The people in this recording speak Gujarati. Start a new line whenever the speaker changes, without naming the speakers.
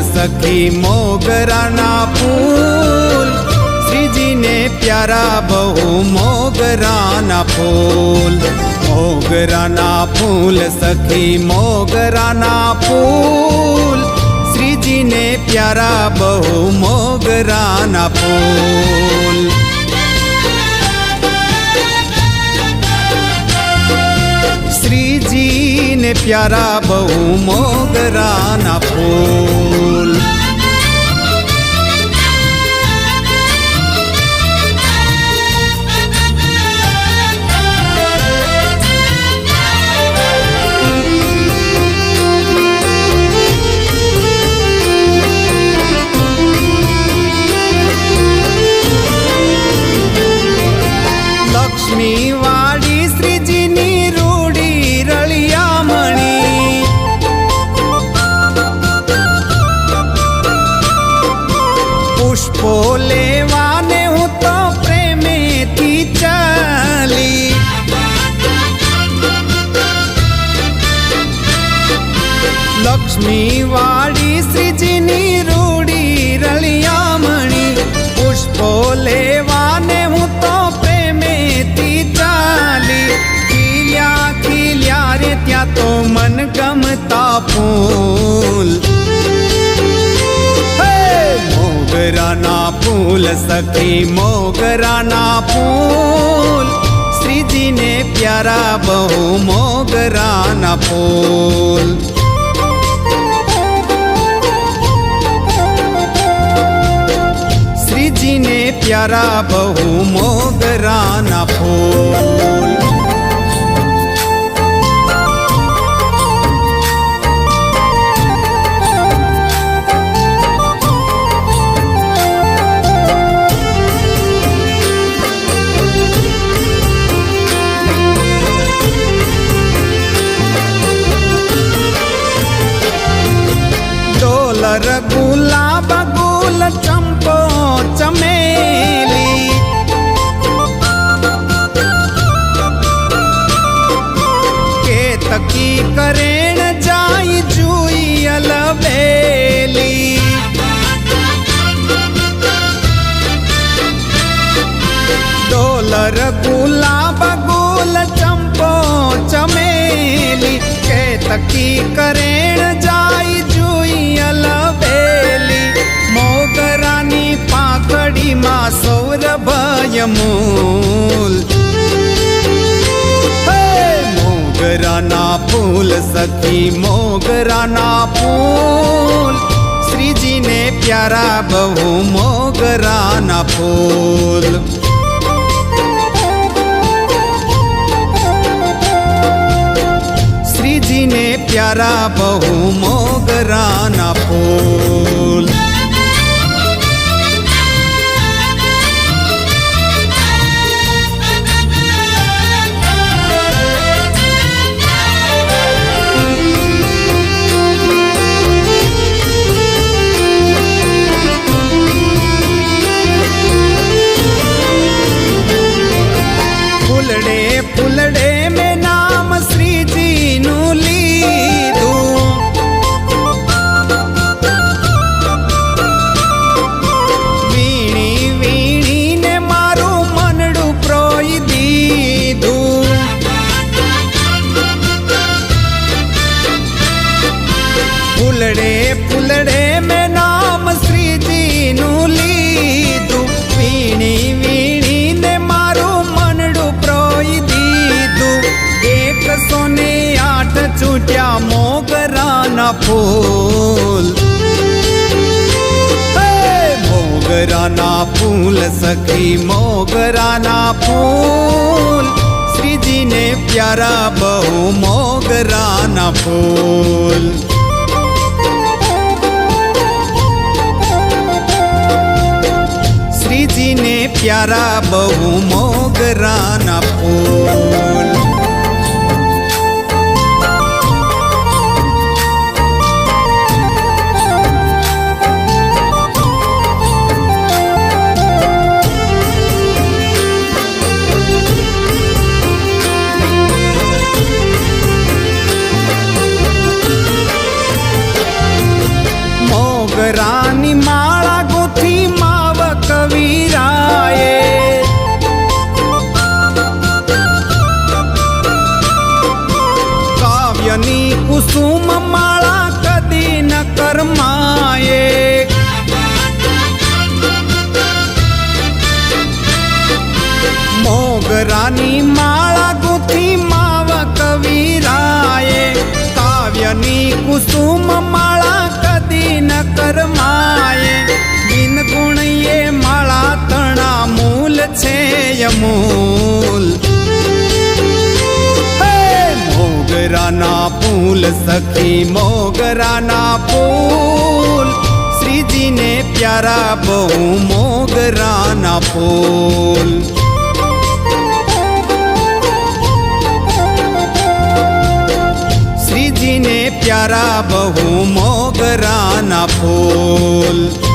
સખી મોગરાના ફૂલ. શ્રીજીને પ્યારા બહુ મોગરાના ફૂલ. મોગરાના ફૂલ, સખી મોગરાના ફૂલ. શ્રીજીને પ્યારા બહુ મોગરાના ફૂલ. શ્રીજીને પ્યારા બહુ મોગરાના ફૂલ. ફૂલ! મોગરાના ફૂલ સખી મોગરાના ફૂલ શ્રીજીને પ્યારા બહુ મોગરાના ફૂલ શ્રીજીને પ્યારા બહુ મોગરાના ગુલાબ ગુલ ચંપો ચમેલી કેતકી કરેણ જાય જુઈ અલબેલી ડોલર ગુલાબ ગુલ ચંપો ચમેલી કેતકી કરેણ મૂલ! મોગરાના ફૂલ સખી, મોગરાના ફૂલ. શ્રીજીને પ્યારા બહુ મોગરાના ફૂલ. શ્રીજીને પ્યારા બહુ મોગરાના ફૂલ. ફૂલ સખી મોગરાના ફૂલ શ્રીજીને પ્યારા બહુ મોગરાના ફૂલ શ્રીજીને પ્યારા બહુ મોગરાના ફૂલ મોગરાની માળા ગુથી માવ કવિરાએ કાવ્યની કુસુમ માળા કદી ન કરમાએ. બિન ગુણયે માળા તણા મૂલ છે યમૂલ મોગરાના ફૂલ સખી મોગરાના ફૂલ. શ્રીજીને પ્યારા બહુ મોગરાના ફૂલ. પ્યારા બહુ મોગરાના ફૂલ.